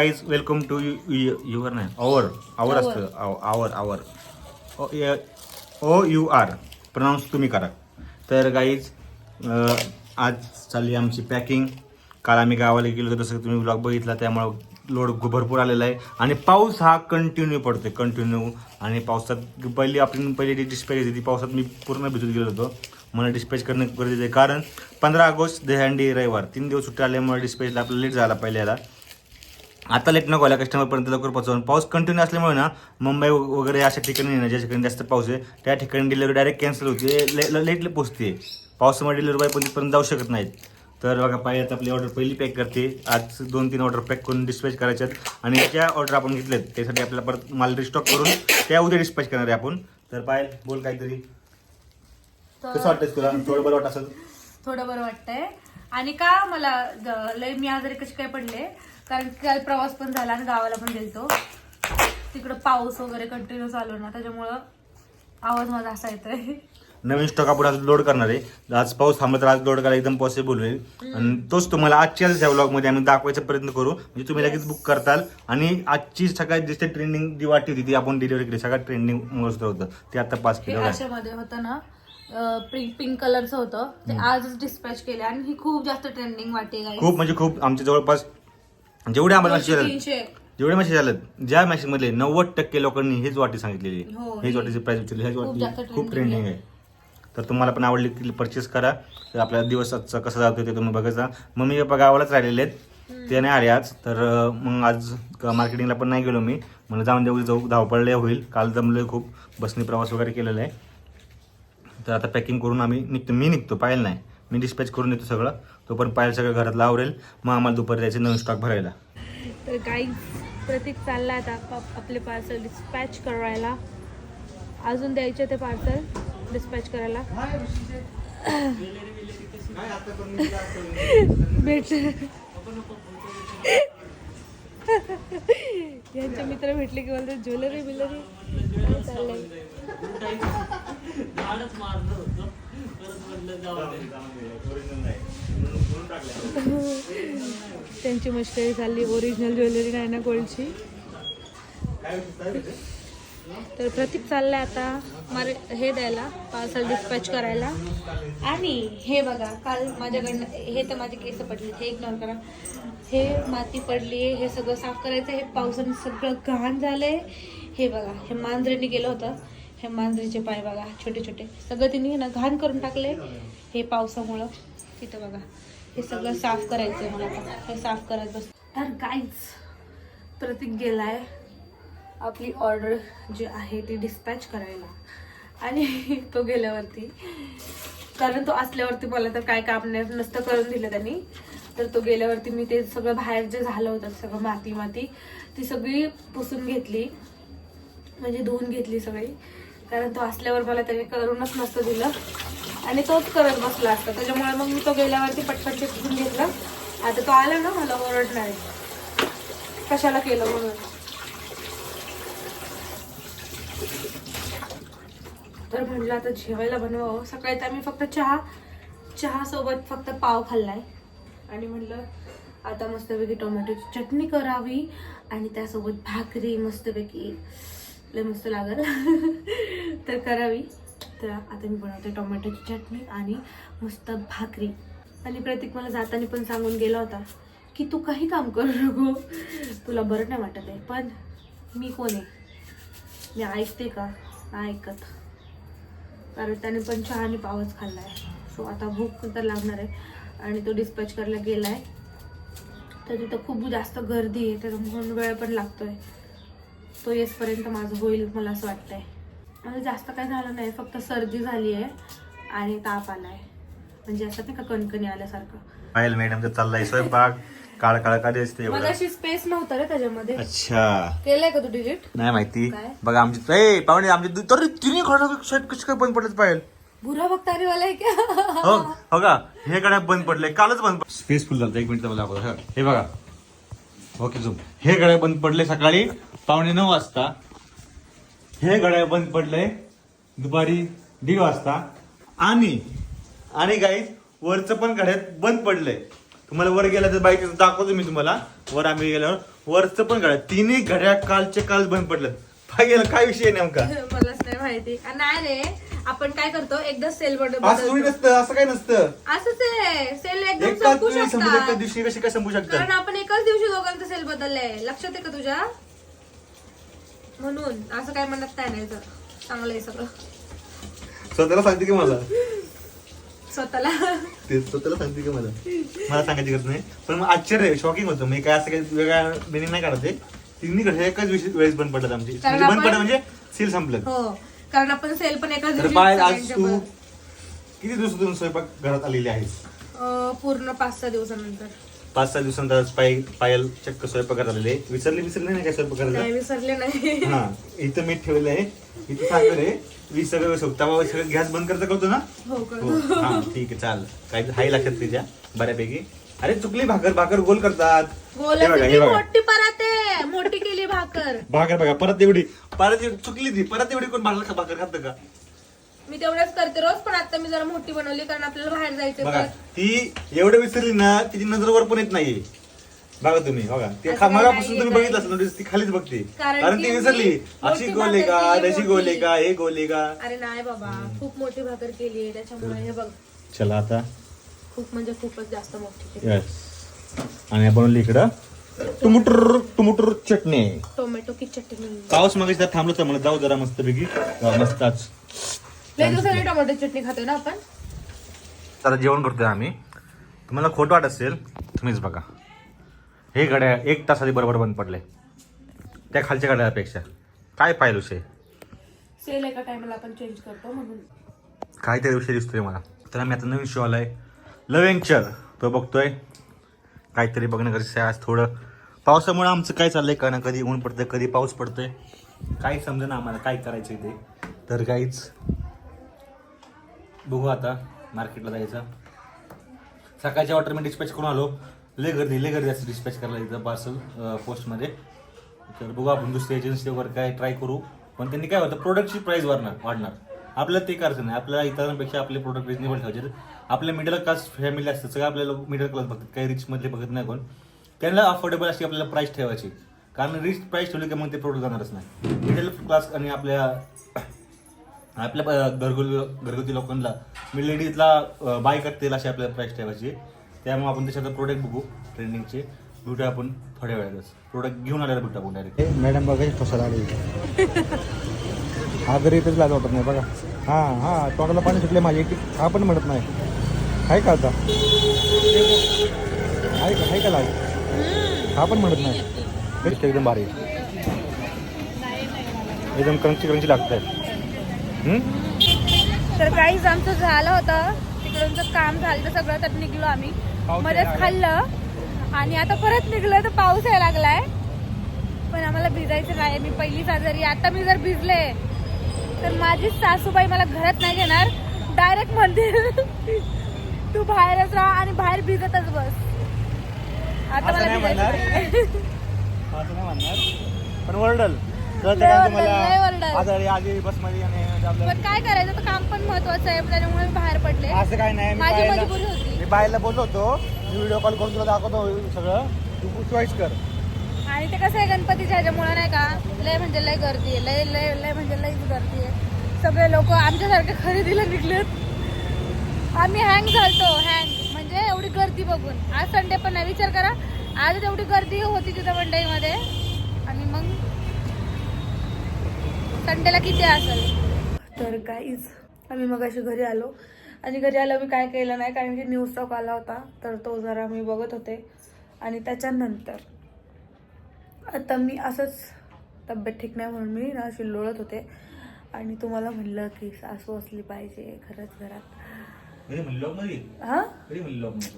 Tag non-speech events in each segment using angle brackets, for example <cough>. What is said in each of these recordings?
Guys welcome to your नाही आवर आवर असतं. Our our O U R pronounce तुम्ही करा. तर गाईज आज चालली आमची पॅकिंग काल आम्ही गावाला गेलो होतो तसं तुम्ही ब्लॉग बघितला त्यामुळं लोड भरपूर आलेला आहे. आणि पाऊस हा कंटिन्यू पडतोय कंटिन्यू आणि पावसात पहिली आपली पहिली जी डिस्पॅच होती ती पावसात मी पूर्ण भिजत गेलो होतो. मला डिस्पॅच करणं गरजेचं आहे. कारण पंधरा ऑगस्ट दहंडी रविवार तीन दिवस सुट्टी आल्यामुळे डिस्पॅचला आपल्याला लेट झाला पहिल्याला. आता लेट नको आला कस्टमरपर्यंत लवकर पोहोचवून पाऊस कंटिन्यू असल्यामुळे ना मुंबई वगैरे अशा ठिकाणी ना ज्या ठिकाणी जास्त पाऊस आहे त्या ठिकाणी डिलिव्हरी डायरेक्ट कॅन्सल होते. लेटली पोचते पावसामुळे डिलिव्हरी बाय पण जाऊ शकत नाहीत. तर बघा पाहिजे आता आपली ऑर्डर पहिली पॅक करते. आज दोन तीन ऑर्डर पॅक करून डिस्पॅच करायच्यात. आणि ज्या ऑर्डर आपण घेतल्यात त्यासाठी आपल्याला परत माल रिस्टॉक करून त्या उद्या डिस्पॅच करणार आहे आपण. तर पायल बोल काहीतरी. कसं वाटतंय तुला? थोडं बरं वाटत असेल? थोडं बरं वाटतंय. आणि का मला लय मी आजारी कशी काय पडले? कारण की काल प्रवास पण झाला आणि गावाला पण गेलतो. तिकडं पाऊस वगैरे कंटिन्यू चालू ना त्याच्यामुळं आवाज माझा असा येतोय. नवीन स्टॉक आपण आज लोड करणार आहे. आज पाऊस थांबला तर आज लोड करायला एकदम पॉसिबल होईल. आणि तोच तुम्हाला आजच्याच या व्लॉगमध्ये आम्ही दाखवायचा प्रयत्न करू. म्हणजे तुम्ही लगेच बुक करताल. आणि आजची सगळ्यात जास्त ट्रेंडिंग जी वाटी होती ती आपण डिलिव्हरी केली. सगळ्यात ट्रेंडिंग मस्त होतं. ते आता पास केलं होतं ना पिंक पिंक कलरचं होतं. ते आजच डिस्पॅच केले आणि ही खूप जास्त ट्रेंडिंग वाटे गाई खूप म्हणजे खूप आमच्या जवळपास जेवढे आम्हाला मॅसेज आले तीनशे. जेवढे मॅसेज आले ज्या मॅसेज मधले नव्वद टक्के लोकांनी हेच वाटी सांगितलेली हो, हेच वाटीची प्राइस विचारली हेच जास्त वाटी खूप trending ट्रेंडिंग आहे. तर तुम्हाला पण आवडली की परचेस करा. तर आपल्या दिवस आजचा कसा जातो ते तुम्ही बघायचा मम्मी पप्पा गावालाच राहिलेले आहेत. ते नाही आले आज. तर अं, मग आज मार्केटिंगला पण नाही गेलो मी. मला जाऊन देऊ जाऊ धावपळले होईल. काल जमलोय खूप. बसने प्रवास वगैरे केलेला आहे. तर आता पॅकिंग करून आम्ही निघतो. मी निघतो पायल नाही. मी डिस्पॅच करून येतो सगळं. तो पण पायल सगळं घरातला आवरेल मग आम्हाला दुपारी जायचं नवीन स्टॉक भरायला. तर गाई प्रतीक चालला आता आप- आपले पार्सल डिस्पॅच करायला. अजून द्यायचे ते पार्सल डिस्पॅच करायला. भेट यांचे मित्र भेटले की बोलतात ज्वेलरी बिलरी. चाललंय. त्यांची मस्करी झाली ओरिजिनल ज्वेलरी नाही ना गोल्डची तर प्रतीक चाललाय आता मारे हे द्यायला पार्सल डिस्पॅच करायला. आणि हे बघा काल माझ्याकडनं हे तर माझे केस पडले हे इग्नोर करा. हे माती पडली हे सगळं साफ करायचं हे पावसाने सगळं घाण झालंय. हे बघा हे मांजरीने केलं होतं. हे मांजरीचे पाय बघा छोटे छोटे सगळं तिने ना घाण करून टाकले हे पावसामुळं. तिथं बघा. हे सगळं साफ करायचं आहे मला आता. हे साफ करत बस तर काहीच प्रतीक गेलाय. आपली ऑर्डर जी आहे ती डिस्पॅच करायला. आणि <laughs> तो गेल्यावरती कारण तो असल्यावरती मला तर काय काम नाही नसतं करून दिलं त्यांनी. तर तो गेल्यावरती मी ते सगळं बाहेर जे झालं होतं सगळं माती माती ती सगळी पुसून घेतली. म्हणजे धुवून घेतली सगळी. कारण तो असल्यावर मला त्याने करूनच नसतं दिलं. आणि तोच करत बसला असता. त्याच्यामुळे मग मी तो गेल्यावरती पटपट ते घेतला घेतलं. आता तो आला ना मला ओरडणार. आहे कशाला केलं म्हणून? तर म्हटलं आता जेवायला बनवावं. सकाळी तर आम्ही फक्त चहा चहा सोबत फक्त पाव खाल्लाय. आणि म्हटलं आता मस्तपैकी टोमॅटोची चटणी करावी आणि त्यासोबत भाकरी मस्तपैकी लय मस्त लागल. <laughs> तर करावी. तर आता मी बनवते टोमॅटोची चटणी आणि मस्त भाकरी. आणि प्रतीक मला जाताना पण सांगून गेला होता की तू काही काम करू नको. तुला बरं नाही वाटत आहे पण मी कोण आहे? मी ऐकते का? नाही ऐकत. कारण त्याने पण चहा आणि पावच खाल्ला आहे. सो आता भूक तर लागणार आहे. आणि तो डिस्पॅच करायला गेला आहे तर तिथं खूप जास्त गर्दी आहे तर म्हणून वेळ पण लागतो आहे तो येसपर्यंत माझं होईल मला असं वाटतंय. आहे जास्त काय झालं नाही फक्त सर्दी झाली आहे आणि ताप आलाय. म्हणजे असं नाही का कणकणी आल्यासारखं. पायल मॅडमचा चाललाय स्वयंपाक. काळ काळ का दिसते मग एवढं? अशी स्पेस नव्हतं रे त्याच्यामध्ये. अच्छा. केलंय का तू डिलीट नाही माहिती. काय? बघा आमची ए पाहुणे आमची दु- तर तिन्ही खडा शर्ट कशी काय बंद पडलेत पायल? बुरा बघताना वाला आहे का? हो हो का? हे गड्या बंद पडले कालच बंद स्पेसफुल झालं एक मिनिट मला. हे- हे बघा. ओके झूम हे गड्या बंद पडले सकाळी पावणे नऊ वाजता. हे गड्या बंद पडले दुपारी दीड वाजता. आणि आणि गाईज वरचं पण गड्यात बंद पडलंय. तुम्हाला वर गेलं तर बाईक दाखवतो मी तुम्हाला. वर आम्ही गेल्यावर वरचं पण घड्याळ. तिन्ही घड्याळ कालचे काल बंद पडलं काय काय विषय नेमका? <laughs> मलाच नाही माहिती. नाही रे. आपण काय करतो? एकदा सेल असं नसतं असं काय नसतं. असंच आहे. सेल एकदम संपू दिवशी कशी काय संपू शकतात? कारण आपण एकाच दिवशी दोघांचं सेल बदललंय. लक्षात आहे का तुझ्या? म्हणून. असं काय म्हणत नाही नाही तर चांगलं आहे सगळं. स्वतःला सांगते की मला? स्वतःला? ते स्वतःला सांगते की मला? मला सांगायची गरज नाही. पण मग आश्चर्य शॉकिंग होतं. मी काय असं काही वेगळ्या मिनिंग नाही काढत आहे. तिन्ही घड्याळ एकाच दिवशी वेळेस बंद पडतात आमची. कारण म्हणजे बंद आपण- पडलं म्हणजे सील संपलं. हो. कारण आपण सेल पण एकाच तर दिवशी बाय आज तू ब- किती दिवसातून स्वयंपाक घरात आलेली आहेस? अं, पूर्ण पाच सहा दिवसानंतर. पाच सहा दिवसानंतर आज पाय पायल चक्क स्वयंपाक आलेले विसरले विसरले नाही काय स्वयंपाक नाही करायला विसरले नाही. हा इथं मीठ ठेवलेलं आहे. इथं साखर आहे. वीस सगळं तवा सगळं गॅस बंद करता करतो ना? हो हो हा ठीक आहे चाल काय हाय लक्षात तुझ्या बऱ्यापैकी. अरे चुकली भाकर भाकर गोल करतात. हे बघा हे बोलत बघा. मोठी परत मोठी केली भाकर. भाकर बघा परत एवढी परत एवढी- चुकली ती परत एवढी कोण भाकर भाकर खात का? मी तेवढंच करते रोज पण आता मी जरा मोठी बनवली कारण आपल्याला बाहेर जायचं बघा ती एवढं विसरली ना तिची नजरवर पण येत नाहीये. बघा तुम्ही बघा. ते खा- मगापासून तुम्ही बघितलं असेल notice ती खालीच बघते. कारण ती मी विसरली. मोठी अशी गोले का? भाकर केली, तशी गोले. का? हे गोले का? अरे नाही बाबा खूप मोठी भाकर केली आहे त्याच्यामुळे हे बघ. चला आता. खूप म्हणजे खूपच जास्त मोठी केली. यस आणि आपण बनवली इकडं टुमुटूर टुमुटूर चटणी. टोमॅटो की चटणी. पाऊस मागे थांबलं तर म्हणत जाऊ जरा मस्त पैकी मस्त आज लय दिवसांनी टोमॅटो चटणी खातोय ना आपण? आता जेवण करतोय आम्ही. तुम्हाला खोटं वाटत असेल तुम्हीच बघा. हे गड्या एक तास आधी बरोबर बंद पडले त्या खालच्या गड्यापेक्षा काय पाहिलं विषय सेल एका टायमाला आपण चेंज करतो म्हणून. काय त्या विषय दिसतोय मला. तर आम्ही आता नवीन शो आलाय. लवेंचर तो बघतोय. काहीतरी बघणं गरजेचं आहे आज थोडं. पावसामुळे आमचं काय चाललंय? का ना कधी ऊन पडतंय कधी पाऊस पडतोय? काही समजा ना आम्हाला. काय करायचं ते? तर काहीच बघू आता मार्केटला जायचं. सकाळच्या ऑर्डर मी डिस्पॅच करून आलो. लय गर्दी लय गर्दी असते डिस्पॅच करायला इथं पार्सल पोस्टमध्ये तर बघू आपण दुसऱ्या एजन्सी वगैरे काय ट्राय करू. पण त्यांनी काय होतं प्रोडक्टची प्राईस वाढणार वाढणार. आपल्याला ते करायचं नाही. आपल्याला इतरांपेक्षा आपले प्रोडक्ट रिजनेबल ठेवायचे. आपल्या मिडल क्लास फॅमिली असतात सगळं आपल्याला मिडल क्लास बघतात. काही रिचमधले बघत नाही कोण. त्यांना अफोर्डेबल अशी आपल्याला प्राईस ठेवायची. कारण रिच प्राईस ठेवली की मग ते प्रोडक्ट जाणारच नाही. मिडल क्लास आणि आपल्या आपल्या प- घरगुती घरगुती लोकांना मी लेडीजला बाय करतील अशी आपल्याला प्राईस ठेवायची त्यामुळे आपण त्याच्यात प्रोडक्ट बघू ट्रेंडिंगचे भेटू आपण थोड्या वेळातच. प्रोडक्ट घेऊन आल्याला भेटू आपण डायरेक्ट मॅडम बघा ठोसा आली हा जरी इथेच लाज वाटत नाही बघा. हा हा तोंडाला पाणी सुटले माझे हा पण म्हणत नाही. आहे का आता? आहे का आहे का लाज? हा पण म्हणत नाही. एकदम भारी एकदम क्रंची क्रंची लागत आहे तर काहीच आमचं झालं होतं. तिकडूनचं काम झालं तर सगळं तर निघलो आम्ही. मध्येच खाल्लं. आणि आता परत निघलोय तर पाऊस यायला लागलाय. पण आम्हाला भिजायचं नाही मी पहिलीच आजारी आता मी जर भिजले तर माझी सासूबाई मला घरात नाही घेणार. डायरेक्ट म्हणते तू बाहेरच राहा आणि बाहेर भिजतच बस. आता मला भिजायचं पण ओरडल लय लय. आजारी बसमध्ये म्हणजे पण काय करायचं? तर काम पण महत्वाचं आहे त्याच्यामुळे मी बाहेर पडले. असं काय नाही मी माझी बाहेरला- मजबुरी होती. मी बाहेरला बोललो होतो. मी व्हिडिओ कॉल करून तुला दाखवतो सगळं. तू चॉईस कर. आणि ते कसं आहे गणपतीच्या ह्याच्यामुळे नाही का लय म्हणजे लय गर्दी आहे. लय लय लय म्हणजे लयच गर्दी आहे. सगळे लोक आमच्यासारखे खरेदीला निघलेत. आम्ही हँग झालतो हँग म्हणजे एवढी गर्दी बघून. आज संडे पण नाही. विचार करा आज एवढी गर्दी होती तिथं मंडईमध्ये आणि मग संडेला किती असेल? तर काहीच आम्ही मग अशी घरी आलो. आणि घरी आलो मी काय केलं नाही कारण की न्यूज स्टॉक आला होता. तर तो जरा मी बघत होते. आणि त्याच्यानंतर आता मी असंच तब्येत ठीक नाही म्हणून मी ना अशी लोळत होते. आणि तुम्हाला म्हणलं की सासू असली पाहिजे खरंच घरात. हा?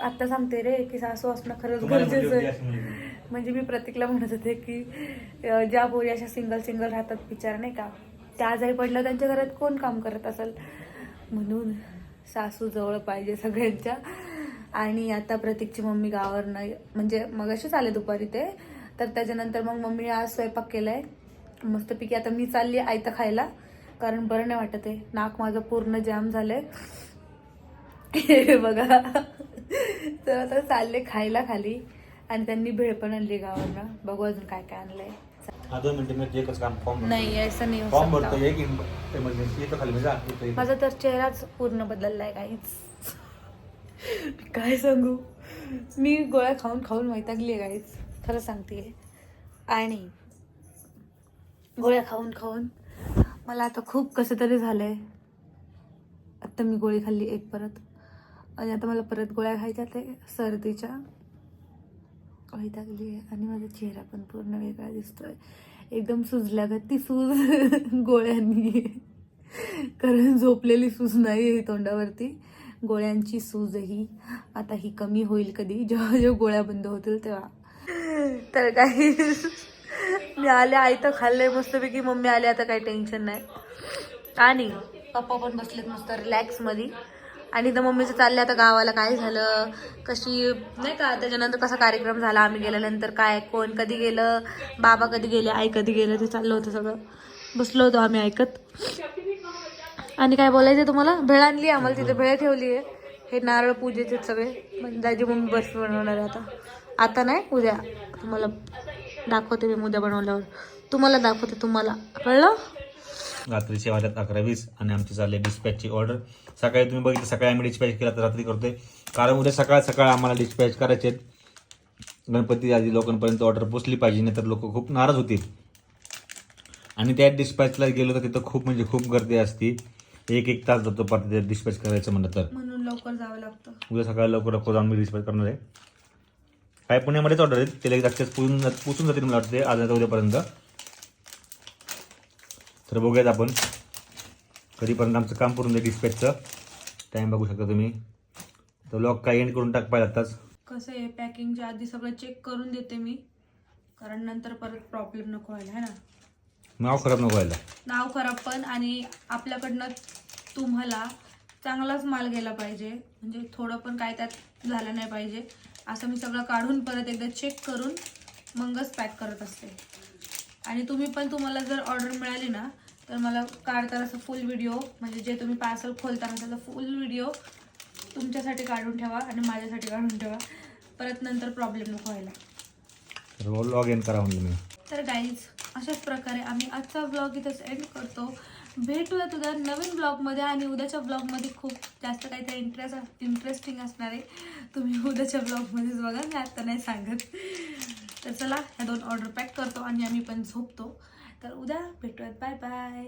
आता सांगते रे की सासू असणं खरंच गरजेचं आहे. म्हणजे मी प्रतीकला म्हणत होते की ज्या पोरी अशा सिंगल सिंगल राहतात बिचार नाही का त्या आजारी पडलं त्यांच्या घरात कोण काम करत असेल? म्हणून सासू जवळ पाहिजे सगळ्यांच्या. आणि आता प्रतीकची मम्मी गावावर नाही म्हणजे मग असेच आले दुपारी ते. तर त्याच्यानंतर मग मम्मीने आज स्वयंपाक केलाय. मस्तपैकी आता मी चालली आयतं खायला कारण बरं नाही वाटत आहे. नाक माझं पूर्ण जाम झालंय. <laughs> हे बघा. तर आता चालले खायला खाली. आणि त्यांनी भेळ पण आणली गावांना बघू अजून काय काय आणलंय. हा दोन मिनिटं मी एकच काम फॉर्म नाही असं नाही होऊ फॉर्म शकतं. एक इमर्जन्सी खाली. माझा तर चेहराच पूर्ण बदललाय काहीच काय सांगू? मी गोळ्या खाऊन खाऊन वैतागली आहे काहीच खरं सांगते आणि गोळ्या खाऊन खाऊन. मला आता खूप कसं तरी झालंय. आत्ता मी गोळी खाल्ली एक परत. आणि आता मला परत गोळ्या खायच्या ते सर्दीच्या. वैतागली आहे आणि माझा चेहरा पण पूर्ण वेगळा दिसतोय. एकदम सुजल्यागत ती सूज <laughs> गोळ्यांनी. कारण झोपलेली सूज नाही आहे तोंडावरती. गोळ्यांची सूजही आता ही कमी होईल कधी. जेव्हा जेव्हा गोळ्या बंद होतील तेव्हा. तर काही <laughs> मी आले आई तर खाल्लंय मस्तपैकी. मम्मी आले आता काही टेन्शन नाही. आणि पप्पा पण बसलेत मस्त रिलॅक्समध्ये आणि तर मम्मीचं चाललं आता गावाला काय झालं? कशी नाही का त्याच्यानंतर कसा कार्यक्रम झाला? आम्ही गेल्यानंतर काय कोण कधी गेलं? बाबा कधी गेले? आई कधी गेलं? ते चाललं होतं सगळं. बसलो होतो आम्ही ऐकत. आणि काय बोलायचं तुम्हाला? भेळ आणली आम्हाला तिथे भेळ ठेवली आहे. हे नारळ पूजेचे सगळे. म्हणजे दाजी मम्मी बस बनवणार आहे आता. आता नाही उद्या. तुम्हाला दाखवते मी उद्या बनवल्यावर. तुम्हाला दाखवते तुम्हाला. कळलं? रात्रीचे वाजत अकरा वीस आणि आमची चालली डिस्पॅचची ऑर्डर सकाळी तुम्ही बघितलं सकाळी आम्ही डिस्पॅच केला तर रात्री करतोय. कारण उद्या सकाळ सकाळ आम्हाला डिस्पॅच करायचे आहेत. गणपती आधी लोकांपर्यंत ऑर्डर पोचली पाहिजे नाही तर लोक खूप नाराज होतील. आणि त्या डिस्पॅचला गेलो तर तिथं खूप म्हणजे खूप गर्दी असती. एक एक तास जातो परत डिस्पॅच करायचं म्हणलं तर. म्हणून लवकर जावं लागतं. उद्या सकाळी लवकर लवकर जाऊन मी डिस्पॅच करणार आहे. काय पुण्यामध्येच ऑर्डर आहेत? त्याला एक जास्त पोचून पोचून जातील मला वाटते आज उद्यापर्यंत. तर बघूयात आपण. कधीपर्यंत आमचं काम करून जाईल डिस्पॅचचं टाईम बघू शकता तुम्ही. तर लॉक काय एंड करून टाक पाहिजे आताच. कसं आहे पॅकिंगच्या आधी सगळं चेक करून देते मी. कारण नंतर परत प्रॉब्लेम नको व्हायला है ना? नाव खराब नको व्हायला. नाव खराब पण आणि आपल्याकडनं तुम्हाला चांगलाच माल गेला पाहिजे. म्हणजे थोडं पण काय त्यात झालं नाही पाहिजे. असं मी सगळं काढून परत एकदा चेक करून मगच पॅक करत असते. आणि तुम्ही पण तुम्हाला जर ऑर्डर मिळाली ना तर मला काढताना असं फुल व्हिडिओ म्हणजे जे तुम्ही पार्सल खोलताना त्याचा फुल व्हिडिओ तुमच्यासाठी काढून ठेवा आणि माझ्यासाठी काढून ठेवा. परत नंतर प्रॉब्लेम नको व्हायला. लॉग इन करा म्हणलं मी. तर गाईज अशाच प्रकारे आम्ही आजचा ब्लॉग इथंच एंड करतो. भेटूया तुझ्या नवीन ब्लॉगमध्ये आणि उद्याच्या ब्लॉगमध्ये खूप जास्त काहीतरी इंटरेस्ट इंटरेस्टिंग असणार आहे. तुम्ही उद्याच्या ब्लॉगमध्येच बघा मी आत्ता नाही सांगत. तर चला ह्या दोन ऑर्डर पॅक करतो आणि आम्ही पण झोपतो. तर उद्या भेटूयात. Bye bye.